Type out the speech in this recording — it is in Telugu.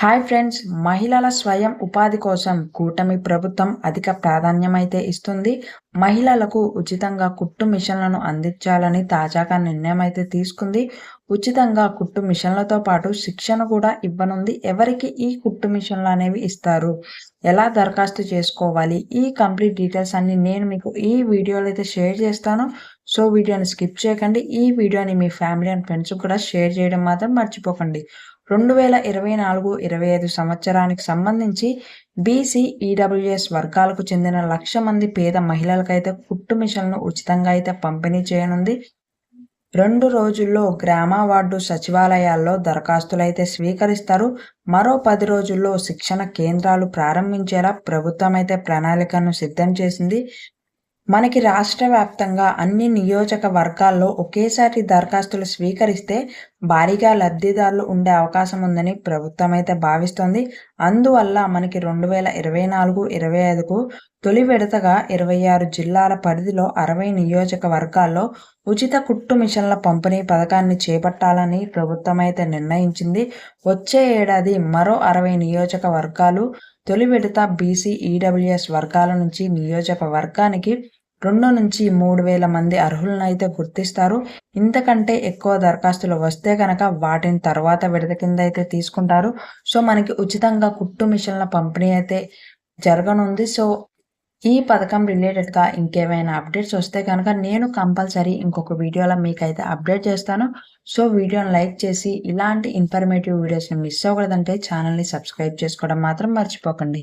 హాయ్ ఫ్రెండ్స్ మహిళల స్వయం ఉపాధి కోసం కూటమి ప్రభుత్వం అధిక ప్రాధాన్యమైతే ఇస్తుంది. మహిళలకు ఉచితంగా కుట్టు మిషన్లను అందించాలని తాజాగా నిర్ణయం అయితే తీసుకుంది. ఉచితంగా కుట్టు మిషన్లతో పాటు శిక్షణ కూడా ఇవ్వనుంది. ఎవరికి ఈ కుట్టు మిషన్లు అనేవి ఇస్తారు? ఎలా దరఖాస్తు చేసుకోవాలి? ఈ కంప్లీట్ డీటెయిల్స్ అన్ని నేను మీకు ఈ వీడియోలో అయితే షేర్ చేస్తాను. సో వీడియోని స్కిప్ చేయకండి. ఈ వీడియోని మీ ఫ్యామిలీ అండ్ ఫ్రెండ్స్ కూడా షేర్ చేయడం మాత్రం మర్చిపోకండి. రెండు వేల ఇరవై నాలుగు ఇరవై ఐదు సంవత్సరానికి సంబంధించి బీసీ ఈడబ్ల్యూఎస్ వర్గాలకు చెందిన లక్ష మంది పేద మహిళలకైతే కుట్టు మిషన్లను ఉచితంగా అయితే పంపిణీ చేయనుంది. రెండు రోజుల్లో గ్రామ వార్డు సచివాలయాల్లో దరఖాస్తులు అయితే స్వీకరిస్తారు. మరో పది రోజుల్లో శిక్షణ కేంద్రాలు ప్రారంభించేలా ప్రభుత్వం అయితే ప్రణాళికను సిద్ధం చేసింది. మనకి రాష్ట్ర వ్యాప్తంగా అన్ని నియోజకవర్గాల్లో ఒకేసారి దరఖాస్తులు స్వీకరిస్తే భారీగా లబ్ధిదారులు ఉండే అవకాశం ఉందని ప్రభుత్వం అయితే భావిస్తోంది. అందువల్ల మనకి రెండు వేల ఇరవై నాలుగు ఇరవై ఐదుకు తొలి విడతగా ఇరవై ఆరు జిల్లాల పరిధిలో అరవై నియోజకవర్గాల్లో ఉచిత కుట్టు మిషన్ల పంపిణీ పథకాన్ని చేపట్టాలని ప్రభుత్వం అయితే నిర్ణయించింది. వచ్చే ఏడాది మరో అరవై నియోజకవర్గాలు తొలి విడత బీసీ ఈడబ్ల్యూఎస్ వర్గాల నుంచి నియోజకవర్గానికి రెండు నుంచి మూడు వేల మంది అర్హులను అయితే గుర్తిస్తారు. ఇంతకంటే ఎక్కువ దరఖాస్తులు వస్తే కనుక వాటిని తర్వాత విడత కింద అయితే తీసుకుంటారు. సో మనకి ఉచితంగా కుట్టు మిషన్ల పంపిణీ అయితే జరగనుంది. సో ఈ పథకం రిలేటెడ్గా ఇంకేమైనా అప్డేట్స్ వస్తే కనుక నేను కంపల్సరీ ఇంకొక వీడియోలో మీకైతే అప్డేట్ చేస్తాను. సో వీడియోని లైక్ చేసి ఇలాంటి ఇన్ఫర్మేటివ్ వీడియోస్ని మిస్ అవ్వకూడదంటే ఛానల్ని సబ్స్క్రైబ్ చేసుకోవడం మాత్రం మర్చిపోకండి.